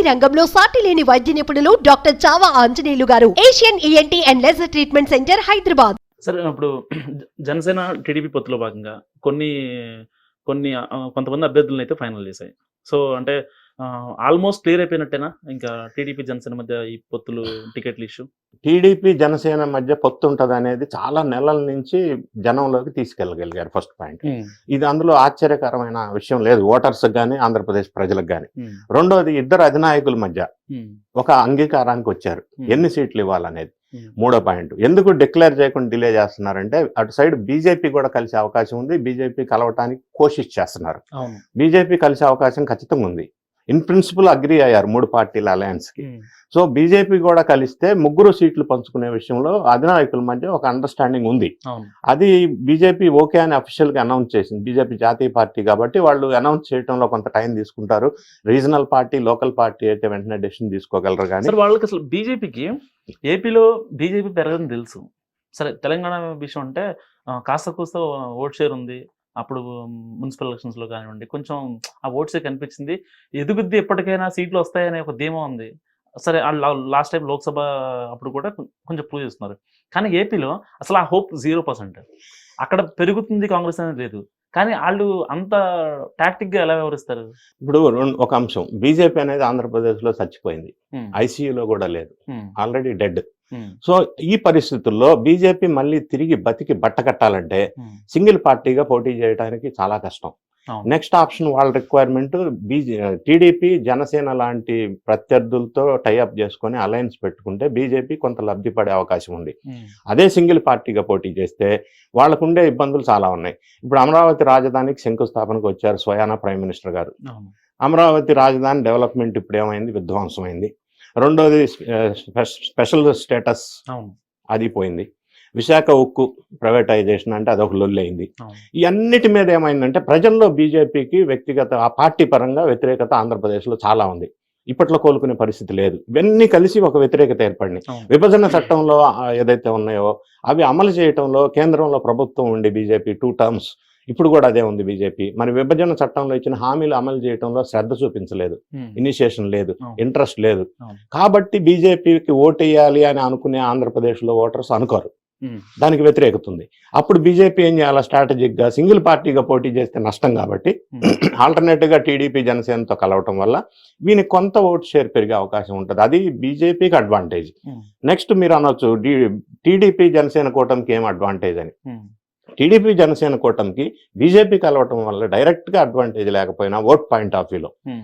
ENT రంగంలో సాటి లేని వైద్య నిపుణులు doctor Chava Anjaneyulu garu. Asian ENT and laser treatment centre Hyderabad. సరే ఇప్పుడు జనసేన టీడీపీ పొత్తులో భాగంగా కొన్ని కొన్ని కొంతమంది అభ్యర్థులను అయితే ఫైనల్ చేశాయి. సో అంటే ఆల్మోస్ట్ క్లియర్ అయిపోయినట్టేనా? ఇంకా టీడీపీ జనసేన మధ్య ఈ పొత్తులు టికెట్లు ఇష్యూ? టీడీపీ జనసేన మధ్య పొత్తు ఉంటుంది అనేది చాలా నెలల నుంచి జనంలోకి తీసుకెళ్ళగలిగారు ఫస్ట్ పాయింట్. ఇది అందులో ఆశ్చర్యకరమైన విషయం లేదు. ఓటర్స్ కానీ ఆంధ్రప్రదేశ్ ప్రజలకు కానీ రెండోది ఇద్దరు అధినాయకుల మధ్య ఒక అంగీకారానికి వచ్చారు. ఎన్ని సీట్లు ఇవ్వాలనేది. మూడో పాయింట్. ఎందుకు డిక్లేర్ చేయకుండా డిలే చేస్తున్నారంటే అటు సైడ్ బీజేపీ కూడా కలిసే అవకాశం ఉంది. బీజేపీ కలవటానికి కోషిష్ చేస్తున్నారు. బీజేపీ కలిసే అవకాశం ఖచ్చితంగా ఉంది. ఇన్ ప్రిన్సిపల్ అగ్రి అయ్యారు మూడు పార్టీల అలయన్స్కి. సో బీజేపీ కూడా కలిస్తే ముగ్గురు సీట్లు పంచుకునే విషయంలో అధినాయకుల మధ్య ఒక అండర్స్టాండింగ్ ఉంది. అది బీజేపీ ఓకే అని అఫీషియల్గా అనౌన్స్ చేసింది. బీజేపీ జాతీయ పార్టీ కాబట్టి వాళ్ళు అనౌన్స్ చేయడంలో కొంత టైం తీసుకుంటారు. రీజనల్ పార్టీ లోకల్ పార్టీ అయితే వెంటనే డెసిషన్ తీసుకోగలరు కానీ వాళ్ళకి అసలు బీజేపీకి ఏపీలో బీజేపీ పెరగదని తెలుసు. సరే తెలంగాణ విషయం అంటే కాస్త కూస్త ఓట్ షేర్ ఉంది. అప్పుడు మున్సిపల్ ఎలక్షన్స్లో కానివ్వండి కొంచెం ఆ ఓట్ షేర్ కనిపించింది. ఎదుగుద్ది ఎప్పటికైనా సీట్లు వస్తాయనే ఒక ధీమా ఉంది. సరే లాస్ట్ టైం లోక్సభ అప్పుడు కూడా కొంచెం ప్రూవ్ చేస్తున్నారు. కానీ ఏపీలో అసలు ఆ హోప్ జీరో పర్సెంట్. అక్కడ పెరుగుతుంది కాంగ్రెస్ అనేది లేదు. కానీ వాళ్ళు అంత టాక్టిక్గా ఎలా వ్యవహరిస్తారు? ఇప్పుడు ఒక అంశం. బీజేపీ అనేది ఆంధ్రప్రదేశ్లో చచ్చిపోయింది ఐసీయూలో కూడా లేదు. Already dead. సో ఈ పరిస్థితుల్లో బీజేపీ మళ్ళీ తిరిగి బతికి బట్ట కట్టాలంటే ఉమ్. సింగిల్ పార్టీగా పోటీ చేయడానికి చాలా కష్టం. నెక్స్ట్ ఆప్షన్ వాళ్ళ రిక్వైర్మెంట్ బీజే టీడీపీ జనసేన లాంటి ప్రత్యర్థులతో టైఅప్ చేసుకొని అలయన్స్ పెట్టుకుంటే బీజేపీ కొంత లబ్ధి పడే అవకాశం ఉంది. ఉమ్, అదే సింగిల్ పార్టీగా పోటీ చేస్తే వాళ్ళకుండే ఇబ్బందులు చాలా ఉన్నాయి. ఇప్పుడు అమరావతి రాజధానికి శంకుస్థాపనకు వచ్చారు స్వయానా ప్రైమ్ మినిస్టర్ గారు. అమరావతి రాజధాని డెవలప్మెంట్ ఇప్పుడు ఏమైంది? విధ్వంసమైంది. రెండోది స్పె- స్పెషల్ స్టేటస్ అది పోయింది. విశాఖ ఉక్కు ప్రైవేటైజేషన్ అంటే అదొక లొల్లి అయింది అవును. ఈ అన్నిటి మీద ఏమైందంటే ప్రజల్లో బీజేపీకి వ్యక్తిగత ఆ పార్టీ పరంగా వ్యతిరేకత ఆంధ్రప్రదేశ్లో చాలా ఉంది. ఇప్పట్లో కోలుకునే పరిస్థితి లేదు. ఇవన్నీ కలిసి ఒక వ్యతిరేకత ఏర్పడినాయి. విభజన చట్టంలో ఏదైతే ఉన్నాయో అవి అమలు చేయటంలో కేంద్రంలో ప్రభుత్వం ఉండి బీజేపీ టూ టర్మ్స్ ఇప్పుడు కూడా అదే ఉంది బీజేపీ మరి విభజన చట్టంలో ఇచ్చిన హామీలు అమలు చేయటంలో శ్రద్ధ చూపించలేదు. ఇనిషియేషన్ లేదు. ఇంట్రెస్ట్ లేదు. కాబట్టి బీజేపీకి ఓటేయాలి అని అనుకునే ఆంధ్రప్రదేశ్లో ఓటర్స్ అనుకోరు. దానికి వ్యతిరేకత ఉంది అప్పుడు బీజేపీ ఏం చేయాలి? స్ట్రాటజిక్గా సింగిల్ పార్టీగా పోటీ చేస్తే నష్టం కాబట్టి. ఆల్టర్నేటివ్గా టీడీపీ జనసేనతో కలవటం వల్ల వీనికి కొంత ఓట్ షేర్ పెరిగే అవకాశం ఉంటుంది. అది బీజేపీకి అడ్వాంటేజ్ నెక్స్ట్ మీరు అనొచ్చు. టీడీపీ జనసేన కూటమికి ఏం అడ్వాంటేజ్ అని? టీడీపీ జనసేన కూటమికి బీజేపీ కలవటం వల్ల డైరెక్ట్గా అడ్వాంటేజ్ లేకపోయినా ఓట్ పాయింట్ ఆఫ్ వ్యూలో. ఉమ్,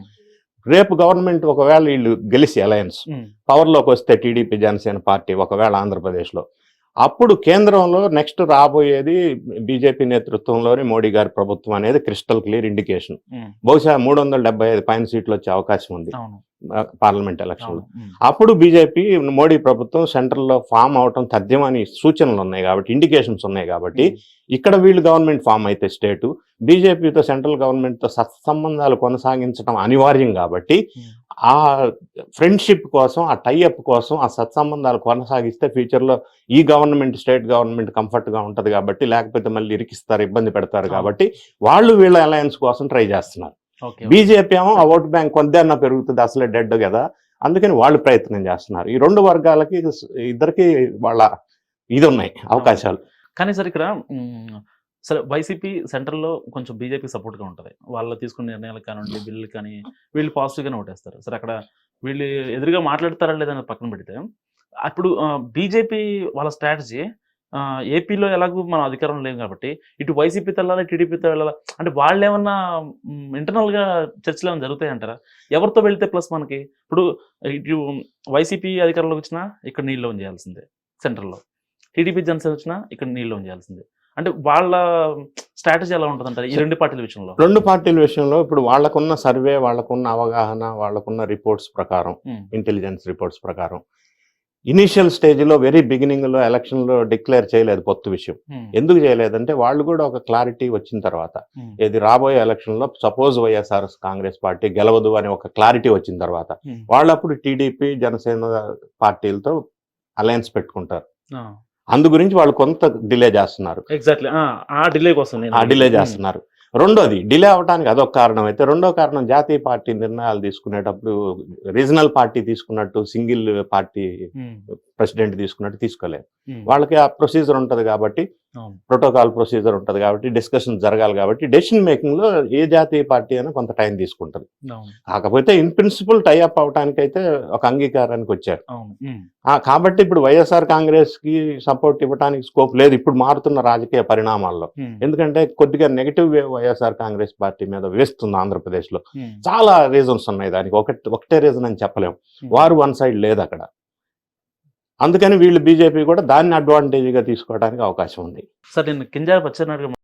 రేపు గవర్నమెంట్ ఒకవేళ వీళ్ళు గెలిచి అలయన్స్ ఉమ్, పవర్లోకి వస్తే టీడీపీ జనసేన పార్టీ ఒకవేళ ఆంధ్రప్రదేశ్లో. అప్పుడు కేంద్రంలో నెక్స్ట్ రాబోయేది బీజేపీ నేతృత్వంలోని మోడీ గారి ప్రభుత్వం అనేది క్రిస్టల్ క్లియర్ ఇండికేషన్. ఉమ్, బహుశా మూడు వందల డెబ్బై ఐదు పైన సీట్లు వచ్చే అవకాశం ఉంది. పార్లమెంట్ ఎలక్షన్ అవును. ఉమ్, అప్పుడు బీజేపీ మోడీ ప్రభుత్వం సెంట్రల్లో ఫామ్ అవటం తథ్యమని సూచనలు ఉన్నాయి కాబట్టి ఇండికేషన్స్ ఉన్నాయి కాబట్టి ఇక్కడ వీళ్ళు గవర్నమెంట్ ఫామ్ అయితే స్టేటు బీజేపీతో సెంట్రల్ గవర్నమెంట్తో సత్సంబంధాలు కొనసాగించడం అనివార్యం కాబట్టి ఆ ఫ్రెండ్షిప్ కోసం ఆ టైఅప్ కోసం ఆ సత్సంబంధాలు కొనసాగిస్తే ఫ్యూచర్లో ఈ గవర్నమెంట్ స్టేట్ గవర్నమెంట్ కంఫర్ట్గా ఉంటుంది కాబట్టి లేకపోతే మళ్ళీ ఇరికిస్తారు ఇబ్బంది పెడతారు. కాబట్టి వాళ్ళు వీళ్ళ అలయన్స్ కోసం ట్రై చేస్తున్నారు. బీజేపీ ఏమో ఆ ఓట్ బ్యాంక్ కొంతన్నా పెరుగుతుంది అసలే డెడ్ కదా. అందుకని వాళ్ళు ప్రయత్నం చేస్తున్నారు. ఈ రెండు వర్గాలకి ఇద్దరికి వాళ్ళ ఇది ఉన్నాయి అవకాశాలు. కానీ సార్ ఇక్కడ సరే వైసీపీ సెంట్రల్లో కొంచెం బీజేపీ సపోర్ట్గా ఉంటుంది. వాళ్ళు తీసుకునే నిర్ణయాలు కానివ్వండి బిల్లు కానీ వీళ్ళు పాజిటివ్గానే ఓటేస్తారు. సరే అక్కడ వీళ్ళు ఎదురుగా మాట్లాడతారా లేదని పక్కన పెడితే అప్పుడు బీజేపీ వాళ్ళ స్ట్రాటజీ ఏపీలో ఎలాగో మనం అధికారం లేము కాబట్టి ఇటు వైసీపీతో వెళ్ళాలి టీడీపీతో వెళ్ళాలి అంటే వాళ్ళు ఏమన్నా ఇంటర్నల్గా చర్చలు ఏమైనా జరుగుతాయి అంటారా ఎవరితో వెళ్తే ప్లస్ మనకి? ఇప్పుడు ఇటు వైసీపీ అధికారంలోకి వచ్చినా ఇక్కడ నీళ్ళు చేయాల్సిందే సెంట్రల్లో. టీడీపీ జనసేన వచ్చినా ఇక్కడ నీళ్ళు చేయాల్సిందే. అంటే వాళ్ళ స్ట్రాటజీ ఎలా ఉంటుంది అంటారు ఈ రెండు పార్టీల విషయంలో? రెండు పార్టీల విషయంలో ఇప్పుడు వాళ్ళకున్న సర్వే వాళ్ళకున్న అవగాహన వాళ్ళకున్న రిపోర్ట్స్ ప్రకారం ఇంటెలిజెన్స్ రిపోర్ట్స్ ప్రకారం ఇనీషియల్ స్టేజ్లో వెరీ బిగినింగ్లో ఎలక్షన్లో డిక్లేర్ చేయలేదు పొత్తు విషయం. ఎందుకు చేయలేదంటే వాళ్ళు కూడా ఒక క్లారిటీ వచ్చిన తర్వాత ఏది రాబోయే ఎలక్షన్లో సపోజ్ వైఎస్ఆర్ కాంగ్రెస్ పార్టీ గెలవదు అనే ఒక క్లారిటీ వచ్చిన తర్వాత వాళ్ళప్పుడు టీడీపీ జనసేన పార్టీలతో అలయన్స్ పెట్టుకుంటారు. అందు గురించి వాళ్ళు కొంత డిలే చేస్తున్నారు. ఎగ్జాక్ట్లీ ఆ, డిలే కోసం ఆ డిలే చేస్తున్నారు. రెండోది డిలే అవడానికి అదొక కారణం అయితే రెండో కారణం జాతీయ పార్టీ నిర్ణయాలు తీసుకునేటప్పుడు రీజనల్ పార్టీ తీసుకున్నట్టు సింగిల్ పార్టీ ప్రెసిడెంట్ తీసుకున్నట్టు తీసుకోలేదు వాళ్ళకి ఆ ప్రొసీజర్ ఉంటది కాబట్టి. ప్రోటోకాల్ ప్రొసీజర్ ఉంటది కాబట్టి డిస్కషన్ జరగాలి కాబట్టి డెసిషన్ మేకింగ్లో ఏ జాతీయ పార్టీ అయినా కొంత టైం తీసుకుంటది. అవును. కాకపోతే ఇన్ ప్రిన్సిపల్ టైఅప్ అవడానికి అయితే ఒక అంగీకారానికి వచ్చారు. అవును. ఉమ్, ఆ, కాబట్టి ఇప్పుడు వైఎస్ఆర్ కాంగ్రెస్కి సపోర్ట్ ఇవ్వడానికి స్కోప్ లేదు. ఇప్పుడు మారుతున్న రాజకీయ పరిణామాల్లో. ఎందుకంటే కొద్దిగా నెగిటివ్ వైఎస్ఆర్ కాంగ్రెస్ పార్టీ మీద వేస్తుంది ఆంధ్రప్రదేశ్లో చాలా రీజన్స్ ఉన్నాయి దానికి. ఒకటి ఒకటే రీజన్ అని చెప్పలేం. ఉమ్. వారు వన్ సైడ్ లేదు అక్కడ అందుకని వీళ్ళు బీజేపీ కూడా దాన్ని అడ్వాంటేజ్గా తీసుకోవడానికి అవకాశం ఉంది. సార్ నేను కింజార పచ్చెన్నాయుడు